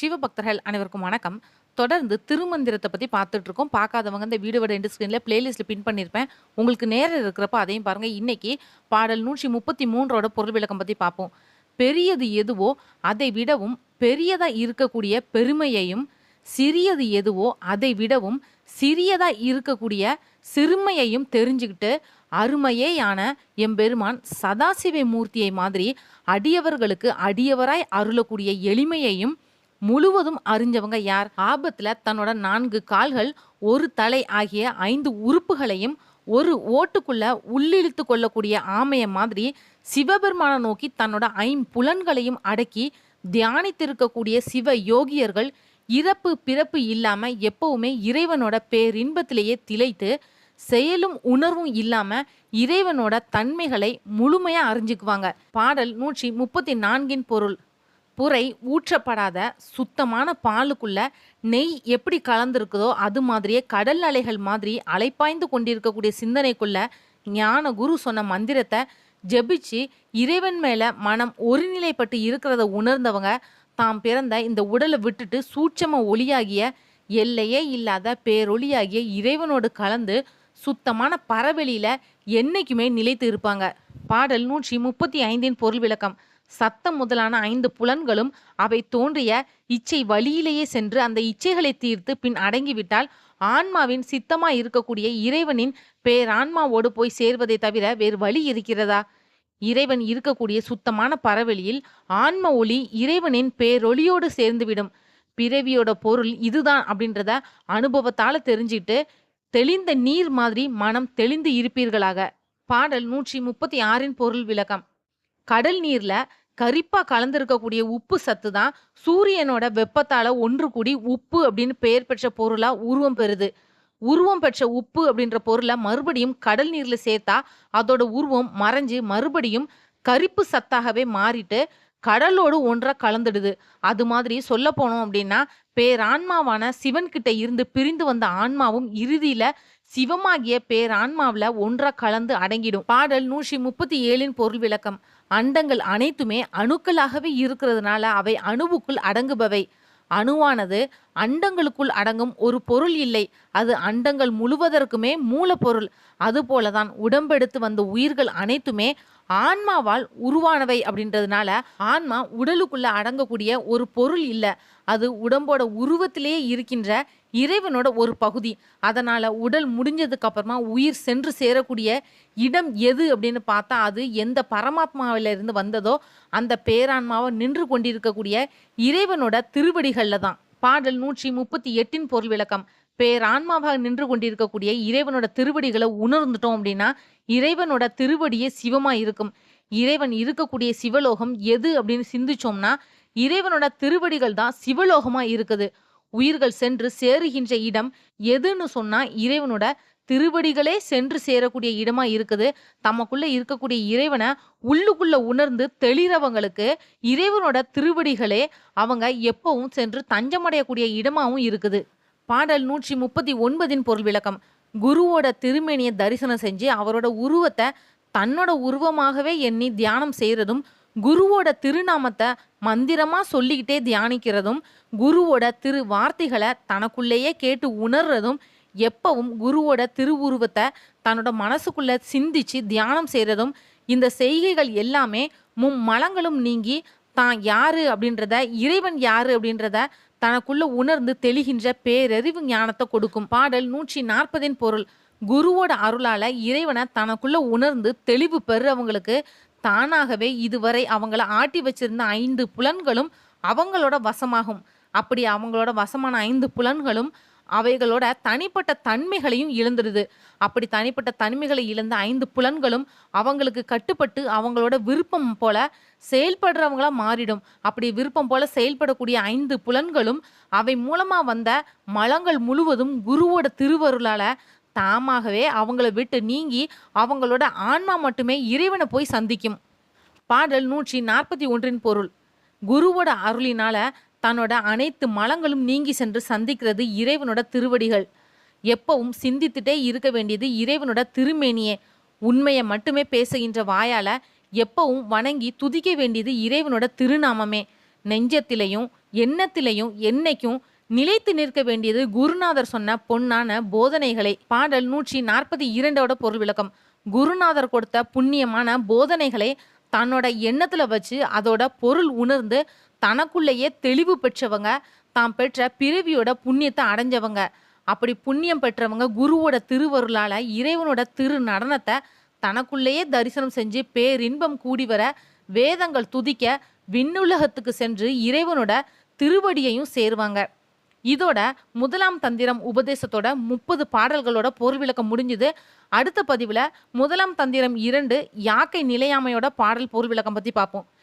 சிவபக்தர்கள் அனைவருக்கும் வணக்கம். தொடர்ந்து திருமந்திரத்தை பற்றி பார்த்துட்டு இருக்கோம். பார்க்காதவங்க இந்த வீடு வட இண்டு ஸ்க்ரீனில் பிளேலிஸ்ட்டில் பின் பண்ணியிருப்பேன் உங்களுக்கு நேரம் இருக்கிறப்ப அதையும் பாருங்கள் இன்றைக்கி பாடல் நூற்றி முப்பத்தி மூன்றோட பொருள் விளக்கம் பற்றி பார்ப்போம். பெரியது எதுவோ அதை விடவும் பெரியதாக இருக்கக்கூடிய பெருமையையும் சிறியது எதுவோ அதை விடவும் சிறியதாக இருக்கக்கூடிய சிறுமையையும் தெரிஞ்சுக்கிட்டு அருமையேயான எம்பெருமான் சதாசிவ மூர்த்தியை மாதிரி அடியவர்களுக்கு அடியவராய் அருளக்கூடிய எளிமையையும் முழுவதும் அறிஞ்சவங்க யார்? ஆபத்துல தன்னோட நான்கு கால்கள் ஒரு தலை ஆகிய ஐந்து உறுப்புகளையும் ஒரு ஓட்டுக்குள்ள உள்ளிழுத்து கொள்ளக்கூடிய ஆமைய மாதிரி சிவபெருமானை நோக்கி தன்னோட ஐம்புலன்களையும் அடக்கி தியானித்திருக்கக்கூடிய சிவ யோகியர்கள் இறப்பு பிறப்பு இல்லாம எப்பவுமே இறைவனோட பேரின்பத்திலேயே திளைத்து செயலும் உணர்வும் இல்லாம இறைவனோட தன்மைகளை முழுமையா அறிஞ்சுக்குவாங்க. பாடல் நூற்றி முப்பத்தி நான்கின் பொருள். புரை ஊற்றப்படாத சுத்தமான பாலுக்குள்ள நெய் எப்படி கலந்திருக்குதோ அது மாதிரியே கடல் அலைகள் மாதிரி அலைப்பாய்ந்து கொண்டிருக்கக்கூடிய சிந்தனைக்குள்ள ஞான குரு சொன்ன மந்திரத்தை ஜெபிச்சு இறைவன் மேல மனம் ஒருநிலைப்பட்டு இருக்கிறத உணர்ந்தவங்க தாம் பிறந்த இந்த உடலை விட்டுட்டு சூட்சம ஒளியாகிய எல்லையே இல்லாத பேரொளியாகிய இறைவனோடு கலந்து சுத்தமான பரவெளியில என்னைக்குமே நிலைத்து இருப்பாங்க. பாடல் நூற்றி முப்பத்தி ஐந்தின் பொருள் விளக்கம். சத்தம் முதலான ஐந்து புலன்களும் அவை தோன்றிய இச்சை வழியிலேயே சென்று அந்த இச்சைகளை தீர்த்து பின் அடங்கிவிட்டால் ஆன்மாவின் சித்தமாய் இருக்கக்கூடிய இறைவனின் பேரான்மாவோடு போய் சேர்வதை தவிர வேறு வழி இருக்கிறதா? இறைவன் இருக்கக்கூடிய சுத்தமான பரவெளியில் ஆன்ம ஒளி இறைவனின் பேரொளியோடு சேர்ந்துவிடும். பிறவியோட பொருள் இதுதான் அப்படின்றத அனுபவத்தால தெரிஞ்சிட்டு தெளிந்த நீர் மாதிரி மனம் தெளிந்து இருப்பீர்களாக. பாடல் நூற்றி முப்பத்தி ஆறின் பொருள் விளக்கம். கடல் நீர்ல கரிப்பா கலந்திருக்கக்கூடிய உப்பு சத்து தான் சூரியனோட வெப்பத்தால ஒன்று கூடி உப்பு அப்படின்னு பெயர் பெற்ற பொருளா உருவம் பெறுது. உருவம் பெற்ற உப்பு அப்படின்ற பொருளை மறுபடியும் கடல் நீர்ல சேர்த்தா அதோட உருவம் மறைஞ்சு மறுபடியும் கரிப்பு சத்தாகவே மாறிட்டு கடலோடு ஒன்றா கலந்துடுது. அது மாதிரி சொல்ல போனோம் அப்படின்னா பேரான்மாவான சிவன் கிட்ட இருந்து பிரிந்து வந்த ஆன்மாவும் இறுதியில சிவமாகிய பேரான்மாவில் ஒன்றாக கலந்து அடங்கிடும். பாடல் நூற்றி முப்பத்தி ஏழின் பொருள் விளக்கம். அண்டங்கள் அனைத்துமே அணுக்களாகவே இருக்கிறதுனால அவை அணுவுக்குள் அடங்குபவை. அணுவானது அண்டங்களுக்குள் அடங்கும் ஒரு பொருள் இல்லை. அது அண்டங்கள் முழுவதற்குமே மூலப்பொருள். அதுபோலதான் உடம்பெடுத்து வந்த உயிர்கள் அனைத்துமே ஆன்மாவால் உருவானவை அப்படின்றதுனால ஆன்மா உடலுக்குள்ள அடங்கக்கூடிய ஒரு பொருள் இல்லை. அது உடம்போட உருவத்திலேயே இருக்கின்ற இறைவனோட ஒரு பகுதி. அதனால் உடல் முடிஞ்சதுக்கு அப்புறமா உயிர் சென்று சேரக்கூடிய இடம் எது அப்படின்னு பார்த்தா அது எந்த பரமாத்மாவிலிருந்து வந்ததோ அந்த பேரான்மாவை நின்று கொண்டிருக்கக்கூடிய இறைவனோட திருவடிகளில் தான். பாடல் நூற்றி முப்பத்தி எட்டின் பொருள் விளக்கம். பேரான்மாவாக நின்று கொண்டிருக்கக்கூடிய இறைவனோட திருவடிகளை உணர்ந்துட்டோம் அப்படின்னா இறைவனோட திருவடியே சிவமா இருக்கும். இறைவன் இருக்கக்கூடிய சிவலோகம் எது அப்படின்னு சிந்திச்சோம்னா இறைவனோட திருவடிகள் தான் சிவலோகமா இருக்குது. உயிர்கள் சென்று சேருகின்ற இடம் எதுன்னு சொன்னா இறைவனோட திருவடிகளே சென்று சேரக்கூடிய இடமா இருக்குது. தமக்குள்ள இருக்கக்கூடிய இறைவனை உள்ளுக்குள்ள உணர்ந்து தெளிறவங்களுக்கு இறைவனோட திருவடிகளே அவங்க எப்பவும் சென்று தஞ்சமடையக்கூடிய இடமாவும் இருக்குது. பாடல் நூற்றி முப்பத்தி ஒன்பதின் பொருள் விளக்கம். குருவோட திருமேனியை தரிசனம் செஞ்சு அவரோட உருவத்தை தன்னோட உருவமாகவே எண்ணி தியானம் செய்கிறதும் குருவோட திருநாமத்தை மந்திரமாக சொல்லிக்கிட்டே தியானிக்கிறதும் குருவோட திரு வார்த்தைகளை தனக்குள்ளேயே கேட்டு உணர்றதும் எப்பவும் குருவோட திருவுருவத்தை தன்னோட மனசுக்குள்ளே சிந்திச்சு தியானம் செய்கிறதும் இந்த செய்கைகள் எல்லாமே மும்மலங்களும் நீங்கி தான் யாரு அப்படின்றத இறைவன் யாரு அப்படின்றத தனக்குள்ள உணர்ந்து தெளிகின்ற பேரறிவு ஞானத்தை கொடுக்கும் பாடல் நூற்றி நாற்பதின் பொருள். குருவோட அருளால இறைவனை தனக்குள்ள உணர்ந்து தெளிவு பெறுறவங்களுக்கு தானாகவே இதுவரை அவங்கள ஆட்டி வச்சிருந்த ஐந்து புலன்களும் அவங்களோட வசமாகும். அப்படி அவங்களோட வசமான ஐந்து புலன்களும் அவைகளோட தனிப்பட்ட தன்மைகளையும் இழந்துடுது அப்படி தனிப்பட்ட தன்மைகளை இழந்த ஐந்து புலன்களும் அவங்களுக்கு கட்டுப்பட்டு அவங்களோட விருப்பம் போல செயல்படுறவங்களா மாறிடும். அப்படி விருப்பம் போல செயல்படக்கூடிய ஐந்து புலன்களும் அவை மூலமா வந்த மலங்கள் முழுவதும் குருவோட திருவருளால தாமாகவே அவங்கள விட்டு நீங்கி அவங்களோட ஆன்மா மட்டுமே இறைவனை போய் சந்திக்கும். பாடல் நூற்றி நாற்பத்தி ஒன்றின் பொருள். குருவோட அருளினால தன்னோட அனைத்து மலங்களும் நீங்கி சென்று சந்திக்கிறது இறைவனோட திருவடிகள். எப்பவும் சிந்தித்துட்டே இருக்க வேண்டியது இறைவனோட திருமேனியே. உண்மையை மட்டுமே பேசுகின்ற வாயால எப்பவும் வணங்கி துதிக்க வேண்டியது இறைவனோட திருநாமமே. நெஞ்சத்திலையும் எண்ணத்திலையும் என்னைக்கும் நிலைத்து நிற்க வேண்டியது குருநாதர் சொன்ன பொன்னான போதனைகளை. பாடல் நூற்றி நாற்பத்தி இரண்டோட பொருள் விளக்கம். குருநாதர் கொடுத்த புண்ணியமான போதனைகளை தன்னோட எண்ணத்துல வச்சு அதோட பொருள் உணர்ந்து தனக்குள்ளேயே தெளிவு பெற்றவங்க தாம் பெற்ற பிறவியோட புண்ணியத்தை அடைஞ்சவங்க. அப்படி புண்ணியம் பெற்றவங்க குருவோட திருவருளால இறைவனோட திரு நடனத்தை தனக்குள்ளேயே தரிசனம் செஞ்சு பேரின்பம் கூடி வர வேதங்கள் துதிக்க விண்ணுலகத்துக்கு சென்று இறைவனோட திருவடியையும் சேருவாங்க. இதோட முதலாம் தந்திரம் உபதேசத்தோட முப்பது பாடல்களோட பொருள் விளக்கம் முடிஞ்சுது. அடுத்த பதிவில் முதலாம் தந்திரம் இரண்டு யாக்கை நிலையாமையோட பாடல் பொருள் விளக்கம் பற்றி பார்ப்போம்.